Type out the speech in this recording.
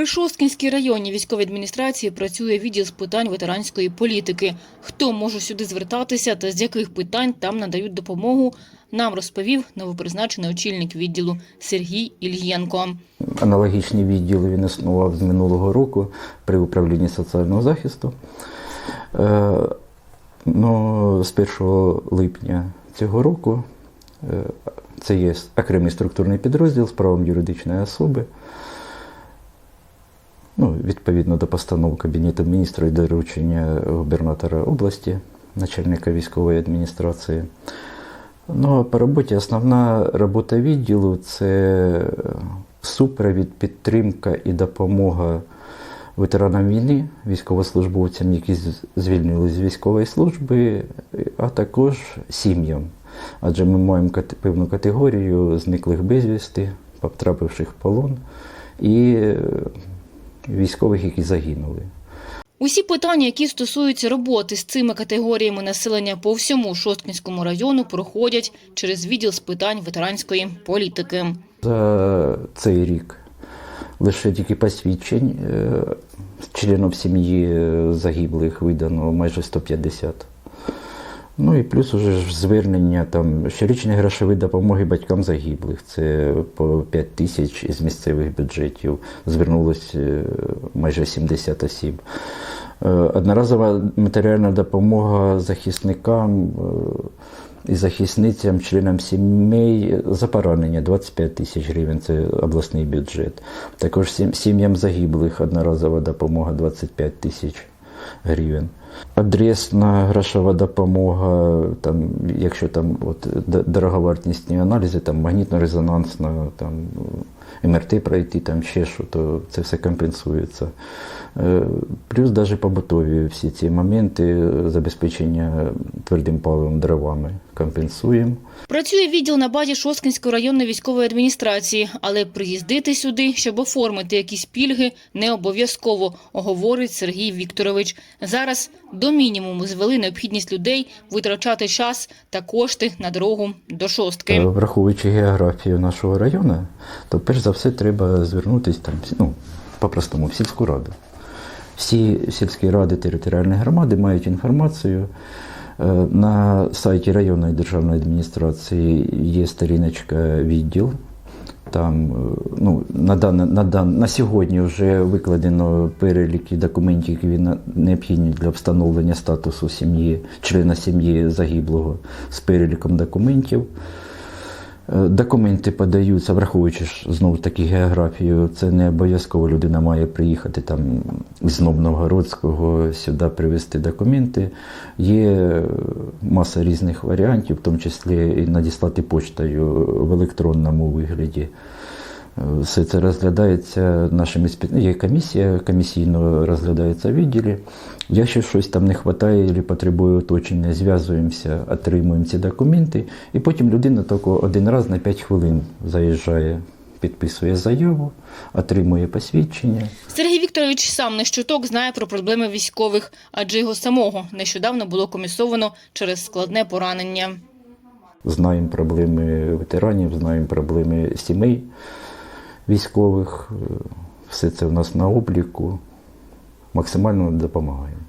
При Шосткінській районній військовій адміністрації працює відділ з питань ветеранської політики. Хто може сюди звертатися та з яких питань там надають допомогу, нам розповів новопризначений очільник відділу Сергій Ільєнко. Аналогічні відділи він існував з минулого року при управлінні соціального захисту. Е, Ну, з 1 липня цього року е, це є окремий структурний підрозділ з правом юридичної особи. Ну, відповідно до постанов Кабінету міністрів і доручення губернатора області, начальника військової адміністрації. Ну, а по роботі основна робота відділу це супровід, підтримка і допомога ветеранам війни, військовослужбовцям, які з- звільнились з військової служби, а також сім'ям. Адже ми маємо певну категорію зниклих безвісти, потрапивших в полон, і е, військових, які загинули. Усі питання, які стосуються роботи з цими категоріями населення по всьому Шосткінському району, проходять через відділ з питань ветеранської політики. За цей рік лише тільки посвідчень е, членів сім'ї е, загиблих видано майже 150. Ну і плюс уже ж звернення там щорічні грошові допомоги батькам загиблих. Це по 5 тисяч із місцевих бюджетів. Звернулось е, майже 70 осіб. Е, Одноразова матеріальна допомога захисникам е, і захисницям, членам сімей за поранення 25 тисяч гривень, це обласний бюджет. Також сім'ям загиблих одноразова допомога 25 тисяч гривень. Адресна грошова допомога, там, якщо там от, дороговартісні аналізи, там магнітно-резонансна, там, МРТ пройти, там ще що, то це все компенсується. Е, Плюс навіть побутові всі ці моменти е, забезпечення твердим паливом дровами компенсуємо. Працює відділ на базі Шосткінської районної військової адміністрації, але приїздити сюди, щоб оформити якісь пільги, не обов'язково, говорить Сергій Вікторович. Зараз до мінімуму звели необхідність людей витрачати час та кошти на дорогу до Е, шостки. Враховуючи географію нашого району, то перш за все треба звернутися там, ну, по-простому, в сільську раду. Всі сільські ради територіальної громади мають інформацію. Е, На сайті районної державної адміністрації є сторіночка відділ. Там е, ну, на, дане, на, дан, на сьогодні вже викладено переліки документів, які необхідні для встановлення статусу сім'ї, члена сім'ї загиблого з переліком документів. Документи подаються, враховуючи ж знову таки географію. Це не обов'язково людина має приїхати там з Новгородського сюди привезти документи. Є маса різних варіантів, в тому числі і надіслати поштою в електронному вигляді. Все це розглядається нашими спі- Є комісія, комісійно розглядається в відділі. Якщо щось там не вистачає або потребує уточнення, зв'язуємося, отримуємо ці документи, і потім людина тільки один раз на 5 хвилин заїжджає, підписує заяву, отримує посвідчення. Сергій Вікторович сам не щуток знає про проблеми військових, адже його самого нещодавно було комісовано через складне поранення. Знаємо проблеми ветеранів, знаємо проблеми сімей військових. Е, Все це в нас на обліку. Максимально допомагаємо.